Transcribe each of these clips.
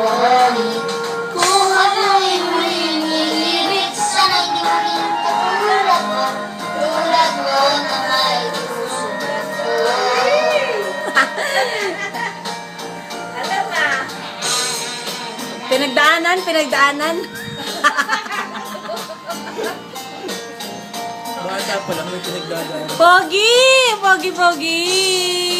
Pinagdaanan, pinagdaanan. Bata pa lang may pinagdaanan. Pogi! Pogi, Pogi!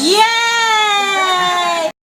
Yeah!